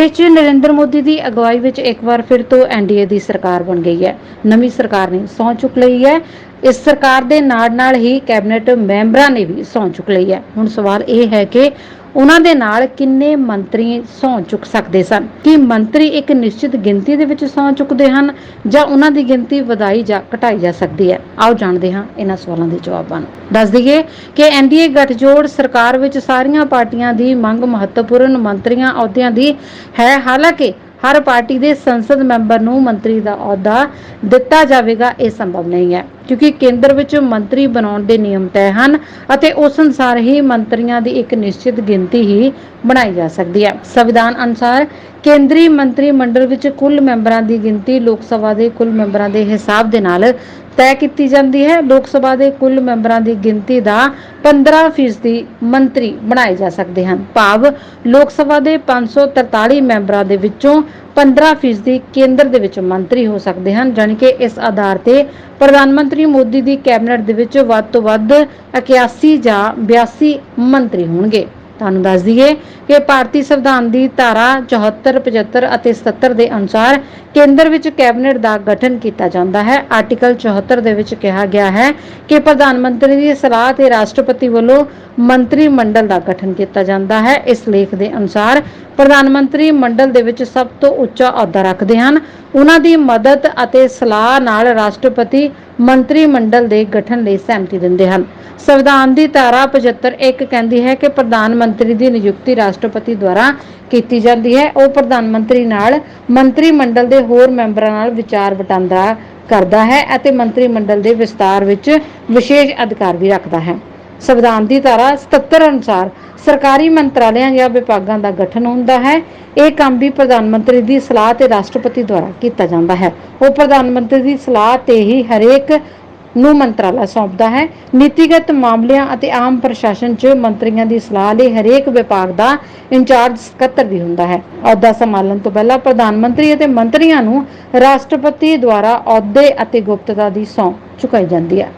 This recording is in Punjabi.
ਦੇਸ਼ 'ਚ ਨਰਿੰਦਰ ਮੋਦੀ ਦੀ ਅਗਵਾਈ ਵਿੱਚ ਇੱਕ ਵਾਰ ਫਿਰ ਤੋਂ ਐਨਡੀਏ ਦੀ ਸਰਕਾਰ ਬਣ ਗਈ ਹੈ। ਨਵੀਂ ਸਰਕਾਰ ਨੇ ਸਹੁੰ ਚੁੱਕ ਲਈ ਹੈ। ਇਸ ਸਰਕਾਰ ਦੇ ਨਾਲ ਨਾਲ ਹੀ ਕੈਬਨਿਟ ਮੈਂਬਰਾਂ ਨੇ ਵੀ ਸਹੁੰ ਚੁੱਕ ਲਈ ਹੈ। ਹੁਣ ਸਵਾਲ ਇਹ ਹੈ ਕਿ ਉਹਨਾਂ ਦੇ ਨਾਲ ਕਿੰਨੇ ਮੰਤਰੀ ਸਹੁੰ ਚੁੱਕ ਸਕਦੇ ਸਨ? ਕੀ ਮੰਤਰੀ ਇੱਕ ਨਿਸ਼ਚਿਤ ਗਿਣਤੀ ਦੇ ਵਿੱਚ ਸੌਂ ਚੁੱਕਦੇ ਹਨ ਜਾਂ ਉਹਨਾਂ ਦੀ ਗਿਣਤੀ ਵਧਾਈ ਜਾਂ ਘਟਾਈ ਜਾ ਸਕਦੀ ਹੈ? ਆਓ ਜਾਣਦੇ ਹਾਂ ਇਹਨਾਂ ਸਵਾਲਾਂ ਦੇ ਜਵਾਬਾਂ ਨੂੰ। ਦੱਸ ਦਈਏ ਕਿ ਐਨਡੀਏ ਗੱਠਜੋੜ ਸਰਕਾਰ ਵਿੱਚ ਸਾਰੀਆਂ ਪਾਰਟੀਆਂ ਦੀ ਮੰਗ ਮਹੱਤਵਪੂਰਨ ਮੰਤਰੀਆਂ ਅਹੁਦਿਆਂ ਦੀ ਹੈ। ਹਾਲਾਂਕਿ ਹਰ ਪਾਰਟੀ ਦੇ ਸੰਸਦ ਮੈਂਬਰ ਨੂੰ ਮੰਤਰੀ ਦਾ ਅਹੁਦਾ ਦਿੱਤਾ ਜਾਵੇਗਾ, ਇਹ ਸੰਭਵ ਨਹੀਂ ਹੈ। ਕਿਉਂਕਿ ਕੇਂਦਰ ਵਿੱਚ ਮੰਤਰੀ ਬਣਾਉਣ ਦੇ ਨਿਯਮ ਤੈਅ ਹਨ ਅਤੇ ਉਸ ਅਨੁਸਾਰ ਹੀ ਮੰਤਰੀਆਂ ਦੀ ਇੱਕ ਨਿਸ਼ਚਿਤ ਗਿਣਤੀ ਹੀ ਬਣਾਈ ਜਾ ਸਕਦੀ ਹੈ। ਸੰਵਿਧਾਨ ਅਨੁਸਾਰ ਕੇਂਦਰੀ ਮੰਤਰੀ ਮੰਡਲ ਵਿੱਚ ਕੁੱਲ ਮੈਂਬਰਾਂ ਦੀ ਗਿਣਤੀ ਲੋਕ ਸਭਾ ਦੇ ਕੁੱਲ ਮੈਂਬਰਾਂ ਦੇ ਹਿਸਾਬ ਦੇ ਨਾਲ ਤੈਅ ਕੀਤੀ ਜਾਂਦੀ ਹੈ। ਲੋਕ ਸਭਾ ਦੇ ਕੁੱਲ ਮੈਂਬਰਾਂ ਦੀ ਗਿਣਤੀ ਦਾ 15% ਮੰਤਰੀ ਬਣਾਏ ਜਾ ਸਕਦੇ ਹਨ। ਭਾਵ ਲੋਕ ਸਭਾ ਦੇ 543 ਮੈਂਬਰਾਂ ਦੇ ਵਿੱਚੋਂ 15% ਕੇਂਦਰ ਦੇ ਵਿੱਚ ਮੰਤਰੀ ਹੋ ਸਕਦੇ ਹਨ, ਜਾਣੀ ਕਿ ਇਸ ਆਧਾਰ ਤੇ ਪ੍ਰਧਾਨ ਮੰਤਰੀ ਮੋਦੀ ਦੀ ਕੈਬਨਿਟ ਦੇ ਵਿੱਚ ਵੱਧ ਤੋਂ ਵੱਧ 81 ਜਾਂ 82 ਮੰਤਰੀ ਹੋਣਗੇ। ਤੁਹਾਨੂੰ ਦੱਸ ਦਈਏ ਕਿ ਭਾਰਤੀ ਸੰਵਿਧਾਨ ਦੀ ਧਾਰਾ 74 75 ਅਤੇ 77 ਦੇ ਅਨੁਸਾਰ ਕੇਂਦਰ ਵਿੱਚ ਕੈਬਨਿਟ ਦਾ ਗਠਨ ਕੀਤਾ ਜਾਂਦਾ ਹੈ। ਆਰਟੀਕਲ 74 ਦੇ ਵਿੱਚ ਕਿਹਾ ਗਿਆ ਹੈ ਕਿ ਪ੍ਰਧਾਨ ਮੰਤਰੀ ਦੀ ਸਲਾਹ ਤੇ ਰਾਸ਼ਟਰਪਤੀ ਵੱਲੋਂ ਮੰਤਰੀ ਮੰਡਲ ਦਾ ਗਠਨ ਕੀਤਾ ਜਾਂਦਾ ਹੈ। ਇਸ ਲੇਖ ਦੇ ਅਨੁਸਾਰ ਪ੍ਰਧਾਨ ਮੰਤਰੀ ਮੰਡਲ ਦੇ ਵਿੱਚ ਸਭ ਤੋਂ ਉੱਚਾ ਅਹੁਦਾ ਰੱਖਦੇ ਹਨ। ਉਹਨਾਂ ਦੀ ਮਦਦ ਅਤੇ ਸਲਾਹ ਨਾਲ ਰਾਸ਼ਟਰਪਤੀ ਮੰਤਰੀ ਮੰਡਲ ਦੇ ਗਠਨ ਲਈ ਸਹਿਮਤੀ ਦਿੰਦੇ ਹਨ। ਸੰਵਿਧਾਨ ਦੀ ਧਾਰਾ 75 ਇੱਕ ਕਹਿੰਦੀ ਹੈ ਕਿ ਪ੍ਰਧਾਨ ਮੰਤਰੀ ਦੀ ਨਿਯੁਕਤੀ ਰਾਸ਼ਟਰਪਤੀ ਦੁਆਰਾ ਕੀਤੀ ਜਾਂਦੀ ਹੈ। ਉਹ ਪ੍ਰਧਾਨ ਮੰਤਰੀ ਨਾਲ ਮੰਤਰੀ ਮੰਡਲ ਦੇ ਹੋਰ ਮੈਂਬਰਾਂ ਨਾਲ ਵਿਚਾਰ ਵਟਾਂਦਰਾ ਕਰਦਾ ਹੈ ਅਤੇ ਮੰਤਰੀ ਮੰਡਲ ਦੇ ਵਿਸਤਾਰ ਵਿੱਚ ਵਿਸ਼ੇਸ਼ ਅਧਿਕਾਰ ਵੀ ਰੱਖਦਾ ਹੈ। ਸੰਵਿਧਾਨ ਦੀ ਧਾਰਾ 77 ਅਨੁਸਾਰ ਸਰਕਾਰੀ ਮੰਤਰਾਲਿਆਂ ਜਾਂ ਵਿਭਾਗਾਂ ਦਾ ਗਠਨ ਹੁੰਦਾ ਹੈ। ਇਹ ਕੰਮ ਵੀ ਪ੍ਰਧਾਨ ਮੰਤਰੀ ਦੀ ਸਲਾਹ ਤੇ ਰਾਸ਼ਟਰਪਤੀ ਦੁਆਰਾ ਕੀਤਾ ਜਾਂਦਾ ਹੈ। ਉਹ ਪ੍ਰਧਾਨ ਮੰਤਰੀ ਦੀ ਸਲਾਹ ਤੇ ਹੀ ਹਰੇਕ ਨੂੰ ਮੰਤਰਾਲਾ ਸੌਂਪਦਾ ਹੈ। ਨੀਤੀਗਤ ਮਾਮਲਿਆਂ ਅਤੇ ਆਮ ਪ੍ਰਸ਼ਾਸਨ 'ਚ ਮੰਤਰੀਆਂ ਦੀ ਸਲਾਹ ਲਈ ਹਰੇਕ ਵਿਭਾਗ ਦਾ ਇੰਚਾਰਜ ਸਕੱਤਰ ਵੀ ਹੁੰਦਾ ਹੈ। ਅਹੁਦਾ ਸੰਭਾਲਣ ਤੋਂ ਪਹਿਲਾਂ ਪ੍ਰਧਾਨ ਮੰਤਰੀ ਅਤੇ ਮੰਤਰੀਆਂ ਨੂੰ ਰਾਸ਼ਟਰਪਤੀ ਦੁਆਰਾ ਅਹੁਦੇ ਅਤੇ ਗੁਪਤਤਾ ਦੀ ਸਹੁੰ ਚੁਕਾਈ ਜਾਂਦੀ ਹੈ।